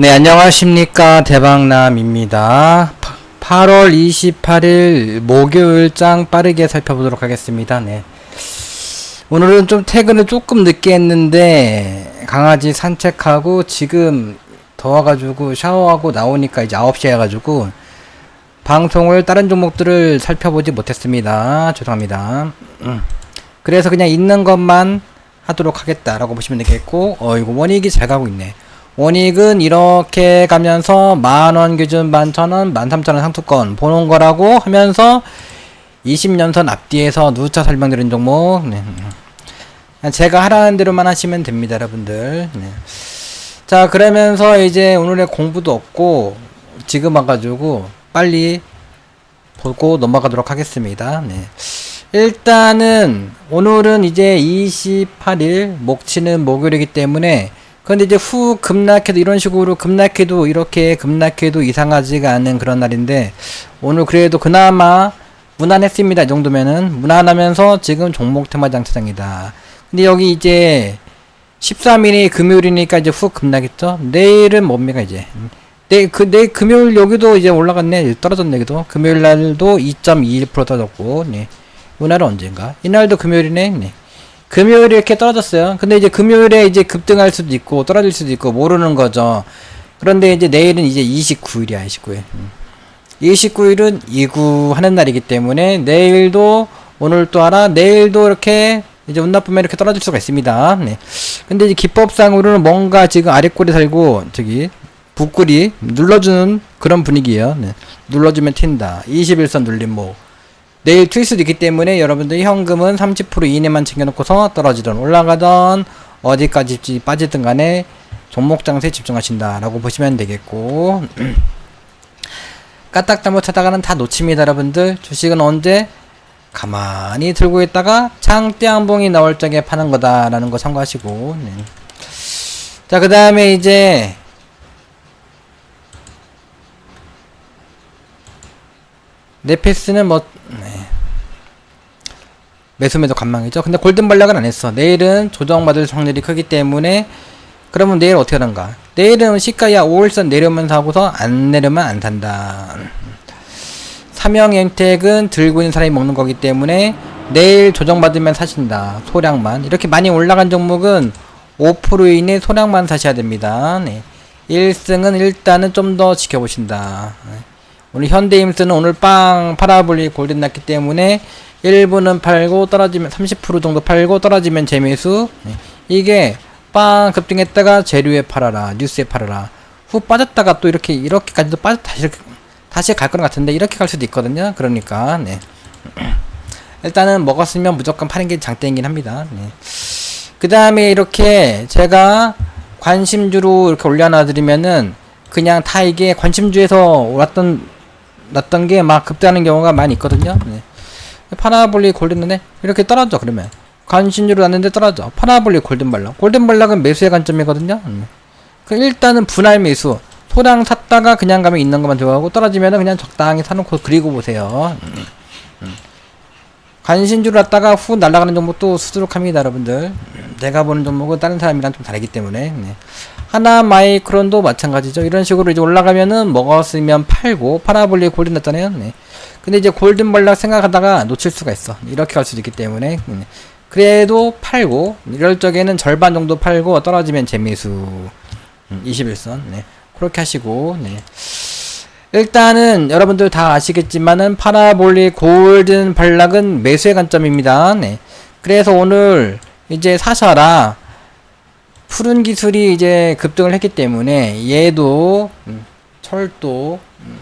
네, 안녕하십니까. 대박남입니다. 8월 28일 목요일 장 빠르게 살펴보도록 하겠습니다. 네. 오늘은 좀 퇴근을 조금 늦게 했는데, 강아지 산책하고 지금 더워가지고 샤워하고 나오니까 이제 9시 해가지고, 방송을 다른 종목들을 살펴보지 못했습니다. 죄송합니다. 음. 그래서 그냥 있는 것만 하도록 하겠다라고 보시면 되겠고, 어, 이거 원익이 잘 가고 있네. 원익은 이렇게 가면서 만원 기준 만천원, 만삼천원 상투권 보는 거라고 하면서 20년선 앞뒤에서 누차 설명드린 종목. 네. 제가 하라는 대로만 하시면 됩니다, 여러분들. 네. 자, 그러면서 이제 오늘의 공부도 없고 지금 와가지고 빨리 보고 넘어가도록 하겠습니다. 네. 일단은 오늘은 이제 28일 목치는 목요일이기 때문에 근데 이제 후 급락해도 이런 식으로 급락해도 이렇게 급락해도 이상하지가 않은 그런 날인데 오늘 그래도 그나마 무난했습니다. 이 정도면은 무난하면서 지금 종목 테마 장 차장이다. 근데 여기 이제 13일이 금요일이니까 이제 후 급락했죠. 내일은 뭡니까 이제 내 그 내 금요일 여기도 이제 올라갔네 떨어졌네 여기도 금요일 날도 2.21% 떨어졌고 네. 이날은 언젠가 이날도 금요일이네 네. 금요일에 이렇게 떨어졌어요. 근데 이제 금요일에 이제 급등할 수도 있고 떨어질 수도 있고 모르는 거죠. 그런데 이제 내일은 이제 29일이야, 29일. 29일은 이구 하는 날이기 때문에 내일도 오늘 또 하나 내일도 이렇게 이제 운 나쁘면 이렇게 떨어질 수가 있습니다. 네. 근데 이제 기법상으로는 뭔가 지금 아랫골이 살고 저기 북골이 눌러주는 그런 분위기예요. 네. 눌러주면 튄다. 21선 눌림 뭐 내일 튈 수도 있기 때문에 여러분들 현금은 30% 이내만 챙겨놓고서 떨어지던 올라가던 어디까지 빠지든 간에 종목 장세에 집중하신다라고 보시면 되겠고. 까딱 잘못하다가는 다 놓칩니다 여러분들. 주식은 언제? 가만히 들고 있다가 장대 한봉이 나올 적에 파는 거다라는 거 참고하시고. 네. 자그 다음에 이제 네페스는 뭐 네. 매수매도 관망이죠. 근데 골든 발락은 안 했어. 내일은 조정받을 확률이 크기 때문에 그러면 내일 어떻게 하는가? 내일은 시가야 5일선 내려오면서 하고서 안 내려면 안 산다. 삼형 엠텍은 들고 있는 사람이 먹는 거기 때문에 내일 조정받으면 사신다. 소량만. 이렇게 많이 올라간 종목은 5% 이내 소량만 사셔야 됩니다. 네. 1승은 일단은 좀 더 지켜보신다. 네. 오늘 현대임스는 오늘 빵 파라볼리 골든 났기 때문에 1분은 팔고 떨어지면 30% 정도 팔고 떨어지면 재매수 네. 이게 빵 급등했다가 재료에 팔아라 뉴스에 팔아라 후 빠졌다가 또 이렇게 이렇게까지도 빠졌 다시 이렇게, 다시 갈 거는 같은데 이렇게 갈 수도 있거든요 그러니까 네. 일단은 먹었으면 무조건 파는 게 장땡이긴 합니다 네. 그 다음에 이렇게 제가 관심주로 이렇게 올려놔 드리면은 그냥 다 이게 관심주에서 왔던 났던 게 막 급등하는 경우가 많이 있거든요. 네. 파나볼리 골든네 이렇게 떨어져 그러면 관심주로 났는데 떨어져 파나볼리 골든발락 골든발락은 매수의 관점이거든요. 음. 그 일단은 분할 매수 소량 샀다가 그냥 가면 있는 것만 들어가고 떨어지면은 그냥 적당히 사놓고 그리고 보세요. 음. 음. 관심주로 났다가 후 날아가는 종목도 수두룩합니다, 여러분들. 내가 보는 종목은 다른 사람이랑 좀 다르기 때문에. 네. 하나 마이크론도 마찬가지죠. 이런 식으로 이제 올라가면은 먹었으면 팔고 파라볼리 골든 났잖아요. 네. 근데 이제 골든 발락 생각하다가 놓칠 수가 있어. 이렇게 갈 수도 있기 때문에. 네. 그래도 팔고 이럴 적에는 절반 정도 팔고 떨어지면 재미수 음, 21선. 네. 그렇게 하시고 네. 일단은 여러분들 다 아시겠지만은 파라볼리 골든 발락은 매수의 관점입니다. 네. 그래서 오늘 이제 사셔라. 푸른 기술이 이제 급등을 했기 때문에 얘도 음, 철도 음,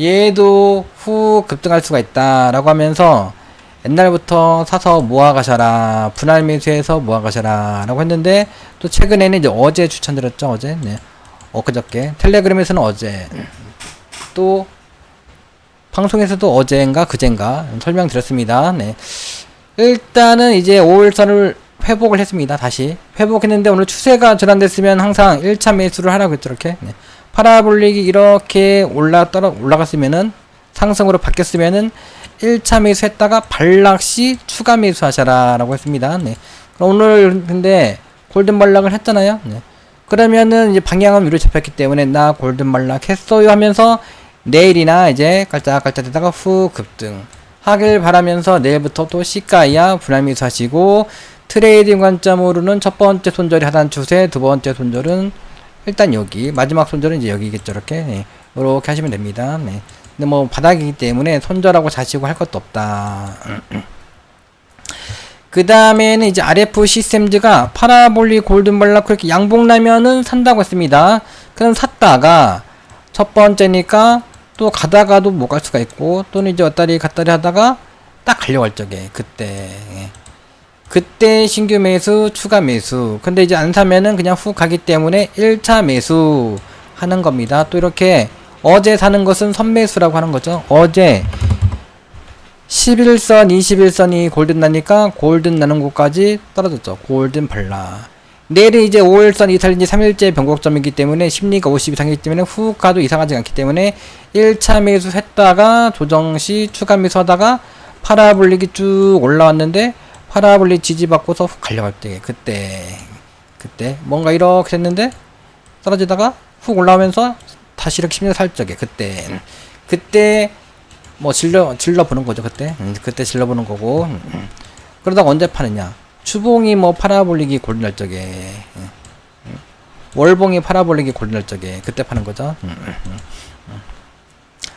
얘도 후 급등할 수가 있다라고 하면서 옛날부터 사서 모아가셔라 분할 매수해서 모아가셔라 라고 했는데 또 최근에는 이제 어제 추천드렸죠 어제 네. 엊그저께 텔레그램에서는 어제 또 방송에서도 어제인가 그젠가 설명드렸습니다 네. 일단은 이제 5일선을 회복을 했습니다. 다시 회복했는데 오늘 추세가 전환됐으면 항상 1차 매수를 하라고 했죠. 이렇게 네. 파라볼릭이 이렇게 올라 떨어 올라갔으면은 상승으로 바뀌었으면은 1차 매수했다가 반락 시 추가 매수하셔라라고 했습니다. 네. 오늘 근데 골든 반락을 했잖아요. 네. 그러면은 이제 방향은 위로 잡혔기 때문에 나 골든 발락 했어요 하면서 내일이나 이제 깔짝깔짝 되다가 후 급등 하길 바라면서 내일부터 또 시가이야 분할미수 하시고 트레이딩 관점으로는 첫 번째 손절이 하단 추세 두 번째 손절은 일단 여기 마지막 손절은 이제 여기겠죠 이렇게 네. 이렇게 하시면 됩니다 네. 근데 뭐 바닥이기 때문에 손절하고 자시고 할 것도 없다 그 다음에는 이제 RF 시스템즈가 파라볼리 골든발락 그렇게 양봉 나면은 산다고 했습니다. 그럼 샀다가 첫 번째니까 또 가다가도 못 갈 수가 있고 또는 이제 왔다리 갔다리 하다가 딱 갈려갈 적에 그때 예. 그때 신규 매수 추가 매수 근데 이제 안 사면은 그냥 훅 가기 때문에 1차 매수 하는 겁니다. 또 이렇게 어제 사는 것은 선매수라고 하는 거죠. 어제 11선, 21선이 골든 나니까 골든 나는 곳까지 떨어졌죠. 골든 발라. 내일은 이제 5일선 이탈인지 3일째 변곡점이기 때문에 심리가 50 이상이기 때문에 훅 가도 이상하지 않기 때문에 1차 매수 했다가 조정 시 추가 매수 하다가 파라볼릭이 쭉 올라왔는데 파라볼릭 지지받고서 훅 갈려갈 때 그때 그때 뭔가 이렇게 됐는데 떨어지다가 훅 올라오면서 다시 이렇게 심리 살적에 그때 그때 뭐 질러 질러 보는 거죠 그때 음, 그때 질러 보는 거고 음, 음. 그러다가 언제 파느냐 추봉이 뭐 파라볼릭이 골든 날 적에. 월봉이 파라볼릭이 골든 날 적에 그때 파는 거죠.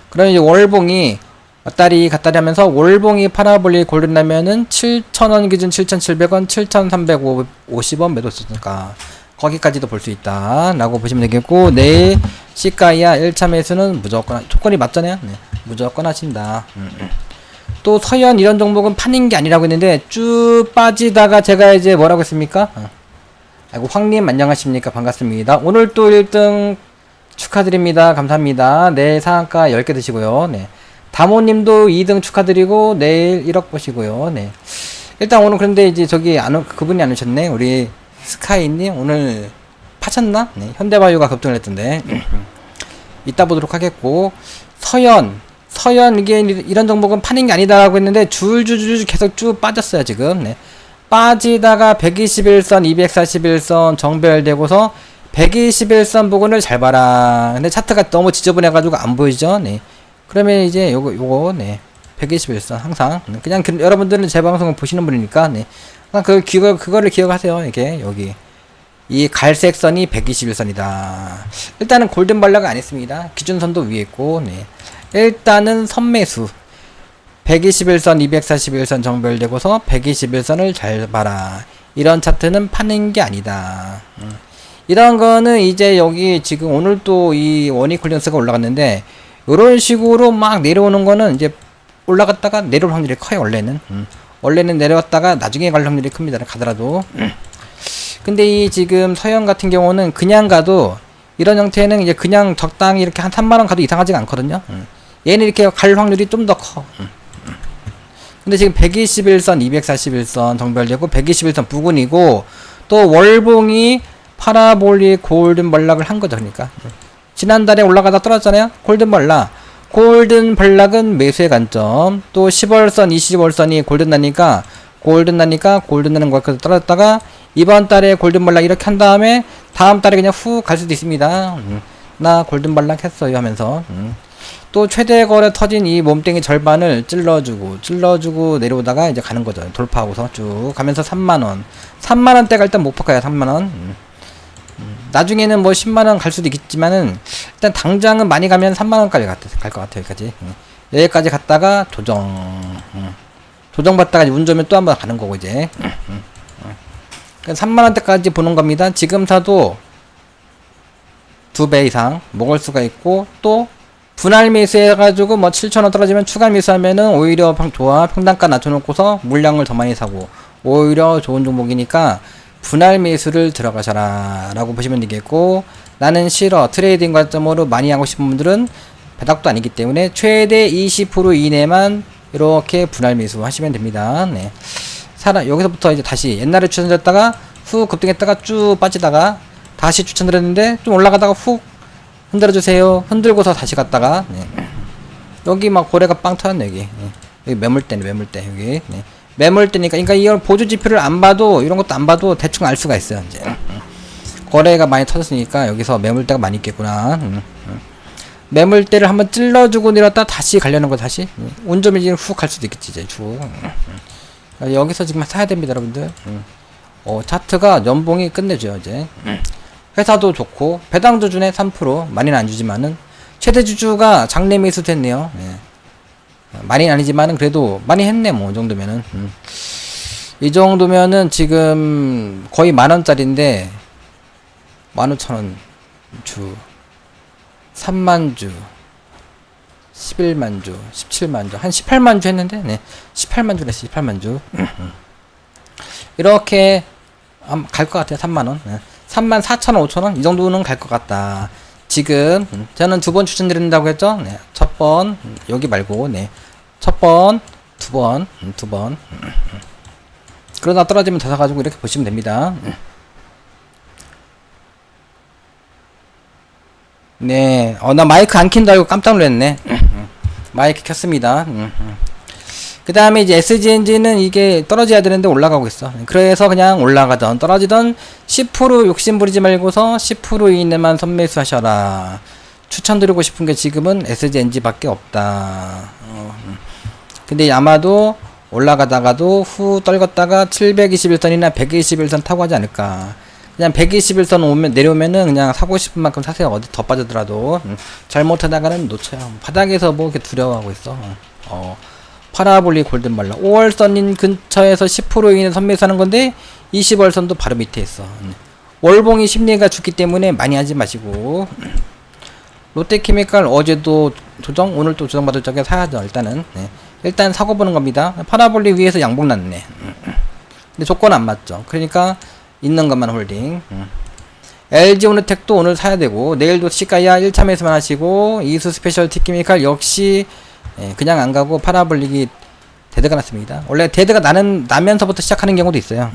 그럼 이제 월봉이 왔다리 갔다리 하면서 월봉이 파라볼릭 골든 나면은 7,000원 기준 7,700원 7,350원 매도 쓰니까 거기까지도 볼 수 있다 라고 보시면 되겠고 내일 시가이야 1차 매수는 무조건 조건이 맞잖아요 네. 무조건 하신다 음, 음. 또 서현 이런 종목은 파는 게 아니라고 했는데 쭉 빠지다가 제가 이제 뭐라고 했습니까 어. 아이고 황님 안녕하십니까 반갑습니다 오늘 또 1등 축하드립니다 감사합니다 내일 상한가 10개 드시고요 네. 다모님도 2등 축하드리고 내일 1억 보시고요. 네. 일단 오늘 그런데 이제 저기 안 오, 그분이 안 오셨네. 우리 스카이님 오늘 파셨나? 네, 현대바이오가 급등을 했던데. 이따 보도록 하겠고. 서현. 서현 이게 이런 종목은 파는 게 아니다라고 했는데 줄줄줄 계속 쭉 빠졌어요 지금. 네. 빠지다가 121선 241선 정배열되고서 121선 부분을 잘 봐라. 근데 차트가 너무 지저분해 가지고 안 보이죠? 네. 그러면 이제 요거 요거 네 121선 항상 그냥 그, 여러분들은 제 방송을 보시는 분이니까 네. 그냥 그 기억 그거를 기억하세요 이게 여기 이 갈색 선이 121선이다. 일단은 골든 발라가 안 했습니다. 기준선도 위에 있고, 네. 일단은 선매수. 121선, 241선 정별되고서 121선을 잘 봐라. 이런 차트는 파는 게 아니다. 음. 이런 거는 이제 여기 지금 오늘 또 이 원익 콜리언스가 올라갔는데, 이런 식으로 막 내려오는 거는 이제 올라갔다가 내려올 확률이 커요, 원래는. 음. 원래는 내려왔다가 나중에 갈 확률이 큽니다. 가더라도. 음. 근데 이 지금 서현 같은 경우는 그냥 가도 이런 형태는 이제 그냥 적당히 이렇게 한 3만원 가도 이상하지가 않거든요. 음. 얘는 이렇게 갈 확률이 좀 더 커. 음. 음. 근데 지금 121선, 241선 정별되고 121선 부근이고 또 월봉이 파라볼리 골든 발락을 한 거죠. 그러니까 지난달에 올라가다 떨어졌잖아요. 골든 발락. 골든 발락은 매수의 관점. 또 10월선, 20월선이 골든 나니까 골든 나니까 골든 나는 거까지 떨어졌다가 이번 달에 골든 발락 이렇게 한 다음에 다음 달에 그냥 후 갈 수도 있습니다. 음. 나 골든 발락 했어요 하면서 음. 또 최대 거래 터진 이 몸땡이 절반을 찔러주고 찔러주고 내려오다가 이제 가는 거죠. 돌파하고서 쭉 가면서 3만 원, 3만 원대 가 일단 못 바꿔요. 3만 원. 음. 음. 나중에는 뭐 10만 원 갈 수도 있겠지만은 일단 당장은 많이 가면 3만 원까지 갈 것 같아요. 여기까지. 음. 여기까지 갔다가 조정. 음. 조정받다가 운 좋으면 또 한 번 가는 거고 이제. 음. 3만원대까지 보는 겁니다. 지금 사도 두 배 이상 먹을 수가 있고 또 분할 매수 해가지고 뭐 7천원 떨어지면 추가 매수하면은 오히려 평, 좋아 평단가 낮춰놓고서 물량을 더 많이 사고 오히려 좋은 종목이니까 분할 매수를 들어가셔라 라고 보시면 되겠고 나는 싫어 트레이딩 관점으로 많이 하고 싶은 분들은 바닥도 아니기 때문에 최대 20% 이내만 이렇게 분할 매수 하시면 됩니다. 네. 사람 여기서부터 이제 다시 옛날에 추천드렸다가 후 급등했다가 쭉 빠지다가 다시 추천드렸는데 좀 올라가다가 훅 흔들어 주세요. 흔들고서 다시 갔다가 네. 여기 막 고래가 빵 터졌네 여기. 네. 여기 매물대네 매물대 여기. 네. 매물대니까 그러니까 이런 보조 지표를 안 봐도 이런 것도 안 봐도 대충 알 수가 있어요 이제. 거래가 많이 터졌으니까 여기서 매물대가 많이 있겠구나. 음, 음. 매물대를 한번 찔러주고 내렸다 다시 가려는 거 다시 음. 온점이지는 훅갈 수도 있겠지 이제 쭉. 음, 음. 여기서 지금 사야 됩니다 여러분들. 음. 어 차트가 연봉이 끝내줘요 이제. 회사도 좋고 배당 조준에 3% 많이는 안 주지만은 최대 주주가 장래 매수 됐네요. 예. 많이는 아니지만은 그래도 많이 했네 뭐 이 정도면은. 음. 이 정도면은 지금 거의 만 원짜리인데 만 오천 원 주, 3만 주, 11만 주, 17만 주, 한 18만 주 했는데, 네, 18만 주 했어, 18만 주. 이렇게 갈 것 같아요, 3만 원. 네. 3만 4천 원, 5천 원? 이 정도는 갈 것 같다. 지금, 음, 저는 두 번 추천드린다고 했죠? 네, 첫 번, 음, 여기 말고, 네. 첫 번, 두 번, 음, 두 번. 그러다 떨어지면 더 사가지고 이렇게 보시면 됩니다. 네, 어, 나 마이크 안 킨다 알고 깜짝 놀랐네. 마이크 켰습니다. 그 다음에 이제 SGNG는 이게 떨어져야 되는데 올라가고 있어. 그래서 그냥 올라가던 떨어지던 10% 욕심 부리지 말고서 10% 이내만 선매수 하셔라. 추천드리고 싶은 게 지금은 SGNG 밖에 없다. 어, 음. 근데 아마도 올라가다가도 후 떨궜다가 721선이나 121선 타고 하지 않을까. 그냥 121선 오면 내려오면은 그냥 사고 싶은 만큼 사세요. 어디 더 빠져더라도 음, 잘못하다가는 놓쳐요. 바닥에서 뭐 이렇게 두려워하고 있어. 어, 파라볼리 골든발라 5월선인 근처에서 10% 이내 선매수 하는 건데 20월선도 바로 밑에 있어. 음. 월봉이 심리가 죽기 때문에 많이 하지 마시고 롯데케미칼 어제도 조정 오늘 또 조정받을 적에 사야죠. 일단은 네. 일단 사고 보는 겁니다. 파라볼리 위에서 양봉 났네. 음. 근데 조건 안 맞죠. 그러니까 있는 것만 홀딩. 음. LG 오늘텍도 오늘 사야 되고 내일도 시가야 1차 매수만 하시고 이수 스페셜 티키미칼 역시 예, 그냥 안 가고 파라볼릭이 데드가 났습니다. 원래 데드가 나는 나면서부터 시작하는 경우도 있어요.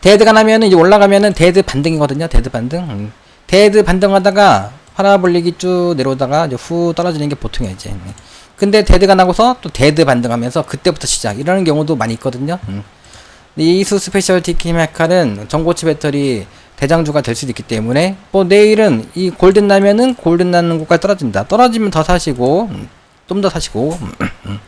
데드가 나면은 이제 올라가면은 데드 반등이거든요. 데드 반등. 음. 데드 반등하다가 파라볼릭이 쭉 내려오다가 이제 후 떨어지는 게 보통이에요, 이제. 음. 근데 데드가 나고서 또 데드 반등하면서 그때부터 시작. 이러는 경우도 많이 있거든요. 음. 이수 스페셜 티 키메칼은 전고치 배터리 대장주가 될 수도 있기 때문에 뭐 내일은 이 골든 나면은 골든 나는 곳까지 떨어진다. 떨어지면 더 사시고 음, 좀더 사시고 음,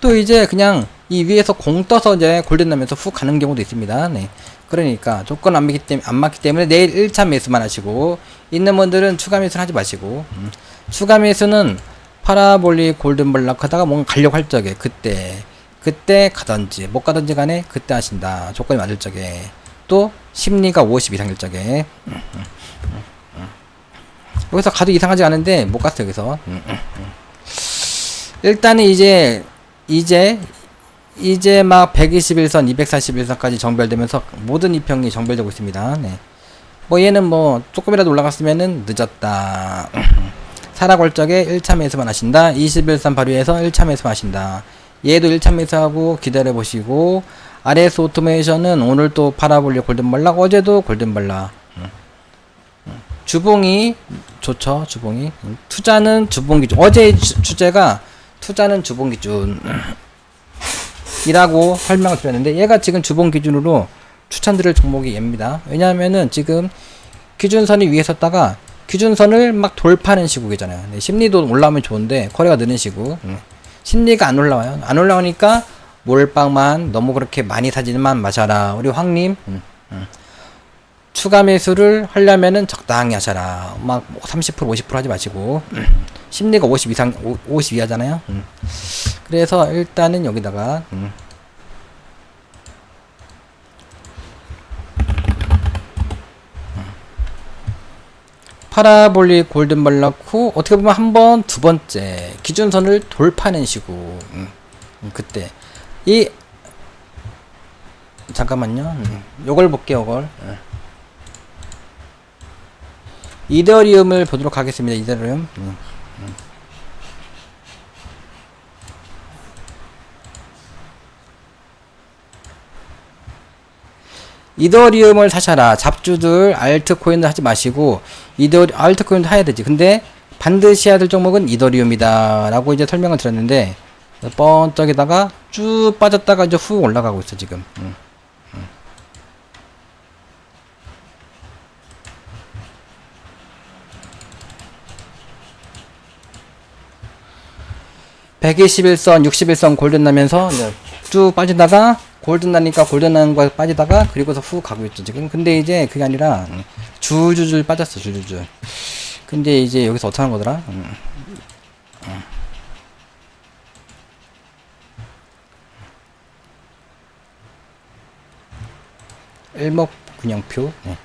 또 이제 그냥 이 위에서 공 떠서 이제 골든 나면서 훅 가는 경우도 있습니다. 네. 그러니까 조건 안 맞기 때문에 안 맞기 때문에 내일 1차 매수만 하시고 있는 분들은 추가 매수는 하지 마시고 음. 추가 매수는 파라볼리 골든 블락 하다가 뭔가 가려고 할 적에 그때 그때 가든지 못 가든지 간에 그때 하신다. 조건이 맞을 적에 또 심리가 50 이상일 적에 여기서 가도 이상하지 않은데 못 갔어 여기서 일단은 이제 이제 이제 막 121선, 241선까지 정별되면서 모든 이평이 정별되고 있습니다. 네. 뭐 얘는 뭐 조금이라도 올라갔으면은 늦었다. 사라골 적에 1차 매수만 하신다. 21선 발휘해서 1차 매수만 하신다. 얘도 1차 매수하고 기다려 보시고 RS 오토메이션은 오늘 또 파라볼리 골든발락 어제도 골든발락. 주봉이 좋죠 주봉이? 투자는 주봉 기준. 어제 주, 주제가 투자는 주봉 기준. 이라고 설명을 드렸는데 얘가 지금 주봉 기준으로 추천드릴 종목이 얘입니다. 왜냐하면은 지금 기준선이 위에 섰다가 기준선을 막 돌파하는 시국이잖아요 네, 심리도 올라오면 좋은데 거래가 느는 시국 음. 심리가 안 올라와요. 안 올라오니까 몰빵만 너무 그렇게 많이 사지만 마셔라. 우리 황님 음, 음. 추가 매수를 하려면은 적당히 하셔라. 막 30% 50% 하지 마시고 음. 심리가 50 이상 50 이하잖아요. 음. 그래서 일단은 여기다가 음. 파라볼리 골든 발라쿠 어떻게 보면 한 번 두 번째 기준선을 돌파하는 시고 음, 음, 그때. 이 잠깐만요. 음, 요걸 볼게요 요걸. 음. 이더리움을 보도록 하겠습니다 이더리움. 음, 이더리움을 사셔라. 잡주들 알트코인을 하지 마시고 이더 알트코인도 해야 되지. 근데 반드시 해야 될 종목은 이더리움이다라고 이제 설명을 드렸는데 번쩍에다가 쭉 빠졌다가 이제 훅 올라가고 있어 지금. 음. 음. (121선) (61선) 골든 나면서 쭉 빠지다가 골든 나니까 골든 나는 거에 빠지다가 그리고서 후 가고 있죠 지금. 근데 이제 그게 아니라 줄줄줄 빠졌어 줄줄줄. 근데 이제 여기서 어떻게 하는 거더라? 음. 음. 일목 균형표. 네.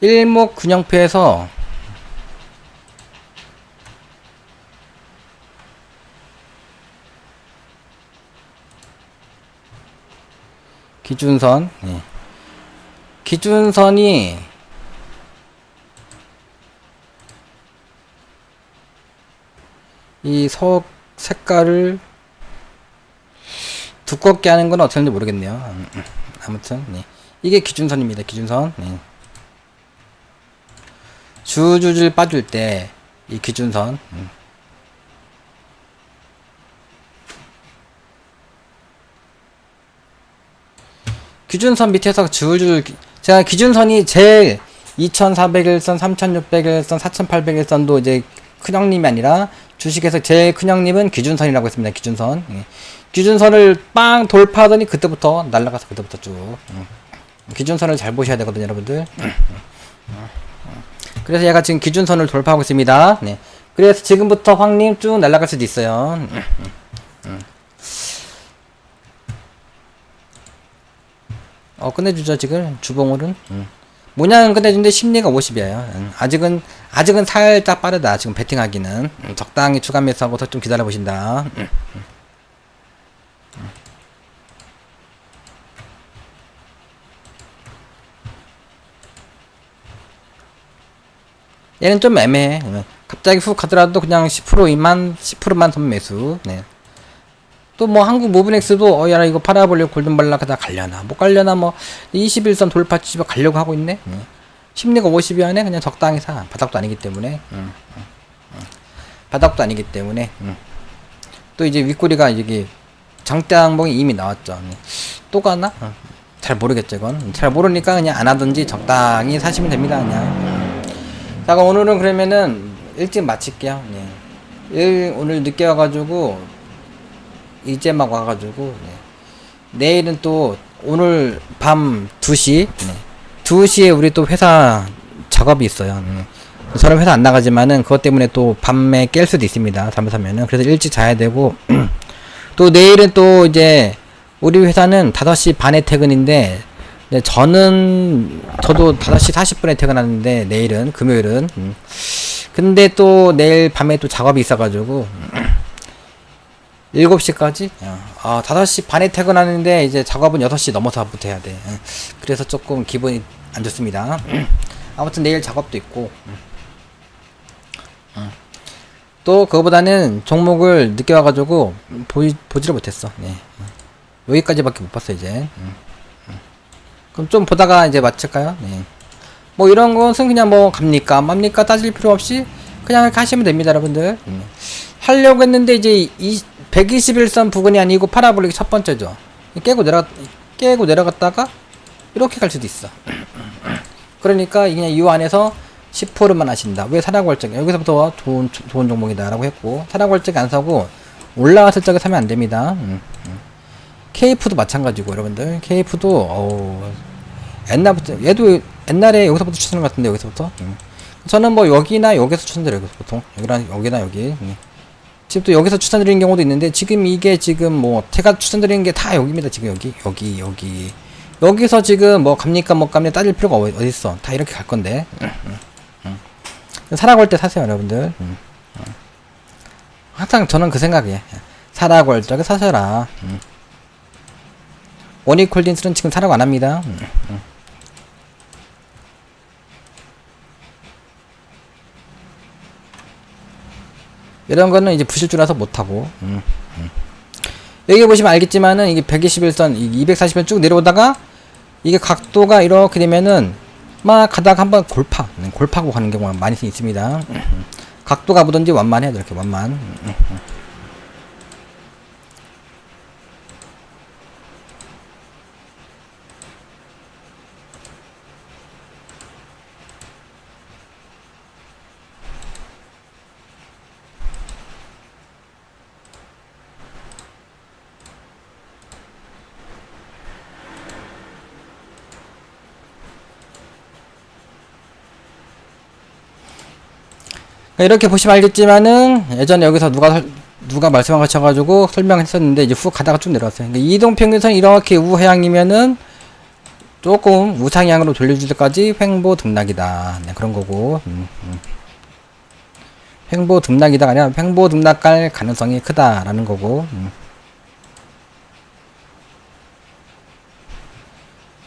일목 균형표에서 기준선 예. 기준선이 이 석 색깔을 두껍게 하는 건 어떻게 하는지 모르겠네요. 음, 음. 아무튼 네. 이게 기준선입니다. 기준선. 네. 주주줄 빠질 때이 기준선. 음. 기준선 밑에서 줄줄 제가 기준선이 제일 2401선, 3601선, 4801선도 이제 큰형님이 아니라 주식에서 제일 큰형님은 기준선이라고 했습니다. 기준선. 예. 기준선을 빵 돌파하더니 그때부터 날라가서 그때부터 쭉. 음. 기준선을 잘 보셔야 되거든요, 여러분들. 그래서 얘가 지금 기준선을 돌파하고 있습니다. 네. 그래서 지금부터 황님 쭉 날아갈 수도 있어요. 어 끝내주죠 지금 주봉을은 음. 모양은 끝내주는데 심리가 50이에요 아직은 아직은 살짝 빠르다 지금 배팅하기는 음, 적당히 추가 매수하고서 좀 기다려 보신다 음. 얘는 좀 애매해 음. 갑자기 훅 가더라도 그냥 10%만 10%만 선매수 네. 또 뭐 한국 모브넥스도 어야 이거 팔아보려고 골든발라 그다 갈려나 못 갈려나 뭐 21선 돌파 집에 가려고 하고 있네 음. 심리가 50이 안에 그냥 적당히 사 바닥도 아니기 때문에 음, 음, 음. 바닥도 아니기 때문에 음. 또 이제 윗꼬리가 이게 장대 항목이 이미 나왔죠 음. 또 가나? 어. 잘 모르겠죠 이건 잘 모르니까 그냥 안 하든지 적당히 사시면 됩니다 그냥 음. 자 그럼 오늘은 그러면은 일찍 마칠게요 네. 일, 오늘 늦게 와가지고 이제 막 와가지고 네. 내일은 또 오늘 밤 2시 네. 2시에 우리 또 회사 작업이 있어요 네. 저는 회사 안 나가지만은 그것 때문에 또 밤에 깰 수도 있습니다 잘못하면은 그래서 일찍 자야 되고 또 내일은 또 이제 우리 회사는 5시 반에 퇴근인데 네, 저는 저도 5시 40분에 퇴근하는데 내일은 금요일은 음. 근데 또 내일 밤에 또 작업이 있어가지고 7시까지? 아, 5시 반에 퇴근하는데 이제 작업은 6시 넘어서부터 해야 돼. 예. 그래서 조금 기분이 안 좋습니다. 아무튼 내일 작업도 있고. 또 그거보다는 종목을 늦게 와가지고 보이, 보지를 못했어. 네. 여기까지밖에 못 봤어 이제. 그럼 좀 보다가 이제 마칠까요? 네. 뭐 이런 것은 그냥 뭐 갑니까 안 갑니까 따질 필요 없이 그냥 하시면 됩니다 여러분들. 하려고 했는데 이제 이 121선 부근이 아니고 파라볼릭 첫 번째죠. 깨고 내려 깨고 내려갔다가 이렇게 갈 수도 있어. 그러니까 그냥 이 안에서 10%만 하신다. 왜 사라골적? 여기서부터 좋은 좋은 종목이다라고 했고 사라골적 안 사고 올라왔을 적에 사면 안 됩니다. 음, 음. KF도 마찬가지고 여러분들 어 옛날부터 얘도 옛날에 여기서부터 추천한 것 같은데 여기서부터 음. 저는 뭐 여기나 여기서 추천드려요 보통 여기나 여기나 여기 음. 지금 또 여기서 추천드리는 경우도 있는데 지금 이게 지금 뭐 제가 추천드리는 게 다 여기입니다. 지금 여기 여기 여기. 여기서 지금 뭐 갑니까 뭐 갑니까 따질 필요가 어디 있어? 다 이렇게 갈 건데. 사라고 때 사세요 여러분들. 항상 저는 그 생각이에요 사라고 할 사셔라. 음. 원익홀딩스는 지금 사라고 안 합니다. 이런 거는 이제 부실주라서 못하고 음, 음. 여기 보시면 알겠지만은 이게 121선 240선 쭉 내려오다가 이게 각도가 이렇게 되면은 막 가다가 한번 골파 음, 골파고 가는 경우가 많이 있습니다 음, 음. 각도가 보든지 완만해야 돼 이렇게 완만 이렇게 보시면 알겠지만은 예전에 여기서 누가 설- 누가 말씀하셔가지고 설명했었는데 이제 후 가다가 쭉 내려왔어요. 그러니까 이동 평균선 이렇게 우하향이면은 조금 우상향으로 돌려줄 때까지 횡보 등락이다. 네, 그런 거고. 음, 음. 횡보 등락이다가 아니라 횡보 등락 갈 가능성이 크다라는 거고. 음.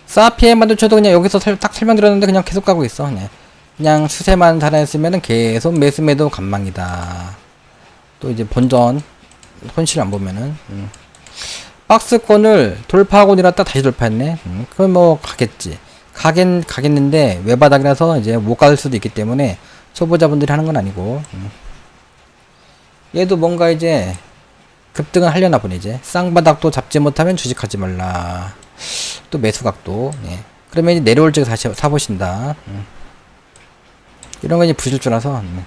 사피에 만도 쳐도 그냥 여기서 설- 딱 설명드렸는데 그냥 계속 가고 있어. 그냥, 그냥 수세만 잘했으면 계속 매수매도 간망이다. 또 이제 본전 손실 안 보면은 음. 박스권을 돌파하고 내렸다 다시 돌파했네. 음. 그럼 뭐 가겠지. 가겠 가겠는데 외바닥이라서 이제 못 갈 수도 있기 때문에 초보자분들이 하는 건 아니고. 음. 얘도 뭔가 이제 급등을 하려나 보네 이제 쌍바닥도 잡지 못하면 주식하지 말라. 또 매수각도. 예. 그러면 이제 내려올 적에 다시 사보신다. 음. 이런 건 이제 부실주라서. 음.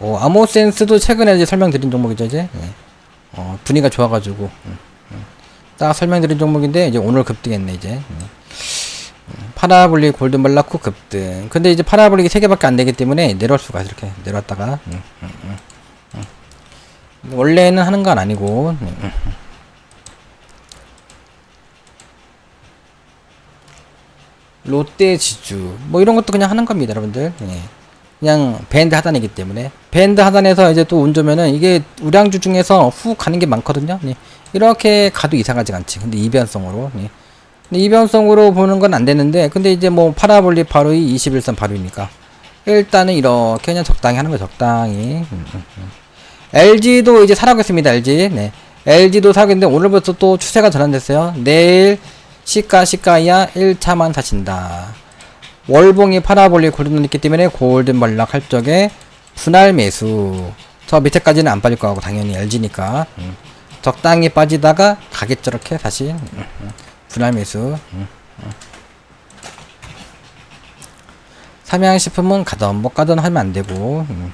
어, 아모센스도 최근에 이제 설명드린 종목이죠, 이제. 예. 어, 분위기가 좋아가지고. 음, 음. 딱 설명드린 종목인데, 이제 오늘 급등했네, 이제. 음. 음, 파라볼릭 골든발라쿠 급등. 근데 이제 파라볼릭이 3개밖에 안 되기 때문에 내려올 수가 이렇게. 내려왔다가. 음, 음, 음, 음. 원래는 하는 건 아니고. 음, 음. 롯데 지주 뭐 이런 것도 그냥 하는 겁니다 여러분들 예. 그냥 밴드 하단이기 때문에 밴드 하단에서 이제 또 운 좋으면은 이게 우량주 중에서 후 가는 게 많거든요 예. 이렇게 가도 이상하지 않지 근데 이변성으로 예. 근데 이변성으로 보는 건 안 되는데 근데 이제 뭐 파라볼릭 바로 이 21선 바로이니까 일단은 이렇게 그냥 적당히 하는 거 적당히 음, 음, 음. LG도 이제 사라고 했습니다 LG 네. LG도 사고 있는데 오늘부터 또 추세가 전환됐어요 내일 시가 시가야 1차만 사신다. 월봉이 파라볼릭 골든 있기 때문에 골든 발락 할 적에 분할 매수. 저 밑에까지는 안 빠질 거고 당연히 LG니까 음. 적당히 빠지다가 가게 저렇게 다시 음, 음. 분할 매수. 음, 음. 삼양식품은 가던 못 가던 하면 안 되고 음.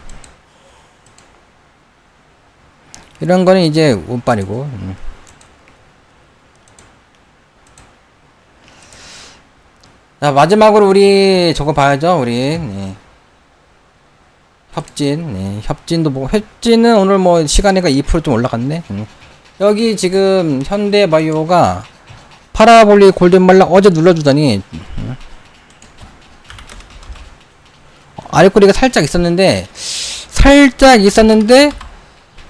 이런 거는 이제 운빨이고 음. 자 마지막으로 우리 저거 봐야죠 우리 네. 협진 네. 협진도 뭐 협진은 오늘 뭐 시간에가 2%좀 올라갔네 음. 여기 지금 현대바이오가 파라볼릭 골든말라 어제 눌러주더니 음. 아랫꼬리가 살짝 있었는데 살짝 있었는데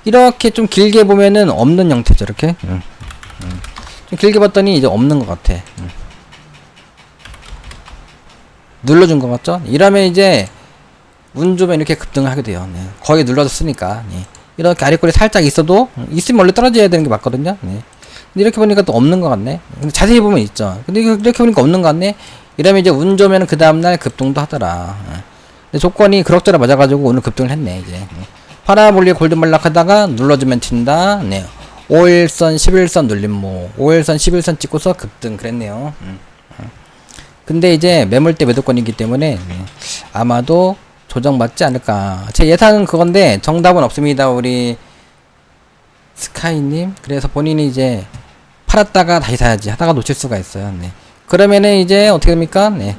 이렇게 좀 길게 보면은 없는 형태죠 이렇게 음. 음. 좀 길게 봤더니 이제 없는 것 같아 음. 눌러준 것 같죠? 이러면 이제 운 좋으면 이렇게 급등을 하게 돼요. 네. 거의 눌러줬으니까 네. 이렇게 아래꼬리 살짝 있어도 있으면 원래 떨어져야 되는 게 맞거든요. 네. 근데 이렇게 보니까 또 없는 것 같네. 근데 자세히 보면 있죠. 근데 이렇게 보니까 없는 것 같네. 이러면 이제 운 좋으면 그 다음날 급등도 하더라. 네. 근데 조건이 그럭저럭 맞아가지고 오늘 급등을 했네 이제. 네. 파라볼리 골든말락 하다가 눌러주면 튄다. 네. 5일선, 11선 눌림목. 5일선, 11선 찍고서 급등 그랬네요. 음. 근데 이제 매물대 매도권이기 때문에 네, 아마도 조정받지 않을까. 제 예상은 그건데 정답은 없습니다. 우리 스카이님. 그래서 본인이 이제 팔았다가 다시 사야지 하다가 놓칠 수가 있어요. 네. 그러면은 이제 어떻게 됩니까? 네.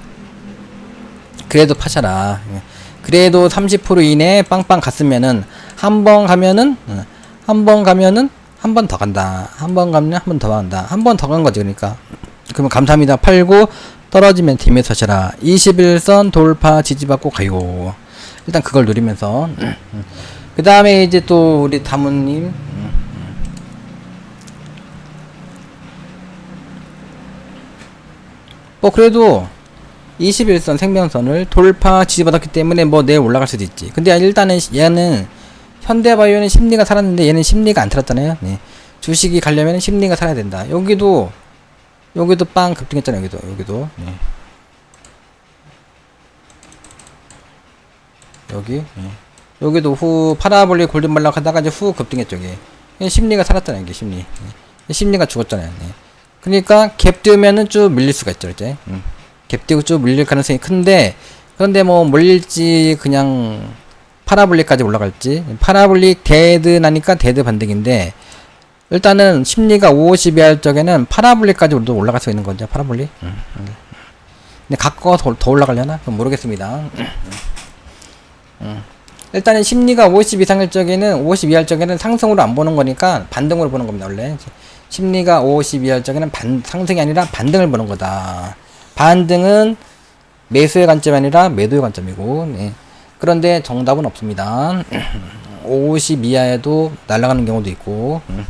그래도 파셔라. 네. 그래도 30% 이내 빵빵 갔으면은 한 번 가면은 한 번 가면은 한 번 더 간다. 한 번 가면 한 번 더 간다. 한 번 더 간 거지 그러니까. 그러면 감사합니다. 팔고 떨어지면 팀에 서시라. 21선 돌파 지지받고 가요. 일단 그걸 누리면서. 그 다음에 이제 또 우리 다문님. 뭐 그래도 21선 생명선을 돌파 지지받았기 때문에 뭐 내일 올라갈 수도 있지. 근데 일단은 얘는 현대바이오는 심리가 살았는데 얘는 심리가 안 살았잖아요. 네. 주식이 가려면 심리가 살아야 된다. 여기도 여기도 빵 급등했잖아 여기도 여기도 예. 여기 예. 여기도 후 파라볼릭 골든발락 하다가 이제 후 급등했죠 이게 이게 심리가 살았잖아요 이게 심리 예. 심리가 죽었잖아요 예. 그러니까 갭 띄우면은 쭉 밀릴 수가 있죠 이제 음. 갭 띄우고 쭉 밀릴 가능성이 큰데 그런데 뭐 몰릴지 그냥 파라볼릭까지 올라갈지 파라볼릭 데드 나니까 데드 반등인데 일단은 심리가 50이 할 적에는 파라볼릭까지 도 올라갈 수 있는 거죠 파라볼릭 음, 음. 근데 가까워 더, 더 올라가려나? 그건 모르겠습니다 음, 음. 일단은 심리가 50 이상일 적에는 50 이하일 적에는 상승으로 안 보는 거니까 반등으로 보는 겁니다 원래 심리가 50 이하일 적에는 반, 상승이 아니라 반등을 보는 거다 반등은 매수의 관점이 아니라 매도의 관점이고 네. 그런데 정답은 없습니다 50 이하에도 날아가는 경우도 있고 음.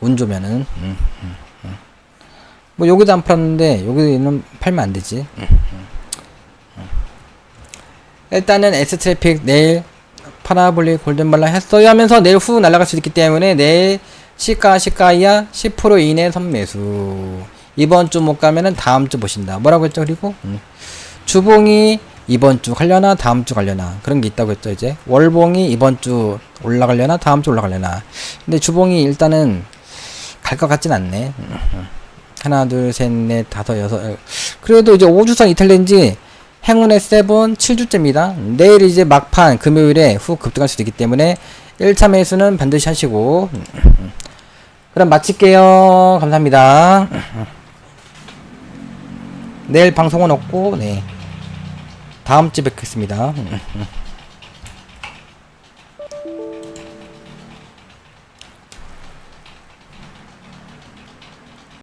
운 좋으면은 음, 음, 음. 뭐 여기도 안 팔았는데 여기는 팔면 안 되지 음, 음, 음. 일단은 S 트래픽 내일 파라볼릭 골든발라 했어요 하면서 내일 후 날아갈 수 있기 때문에 내일 시가 시가 이하 10% 이내 선매수 이번 주 못 가면은 다음 주 보신다 뭐라고 했죠 그리고 음. 주봉이 이번 주 갈려나 다음 주 갈려나 그런 게 있다고 했죠 이제 월봉이 이번 주 올라가려나 다음 주 올라가려나 근데 주봉이 일단은 갈 것 같진 않네 음, 음. 하나 둘 셋 넷 다섯 여섯 여- 그래도 이제 5주선 이탈렌지 행운의 세븐 7주째입니다 내일 이제 막판 금요일에 후 급등할 수도 있기 때문에 1차 매수는 반드시 하시고. 그럼 마칠게요 감사합니다 내일 방송은 없고 네 다음 주에 뵙겠습니다.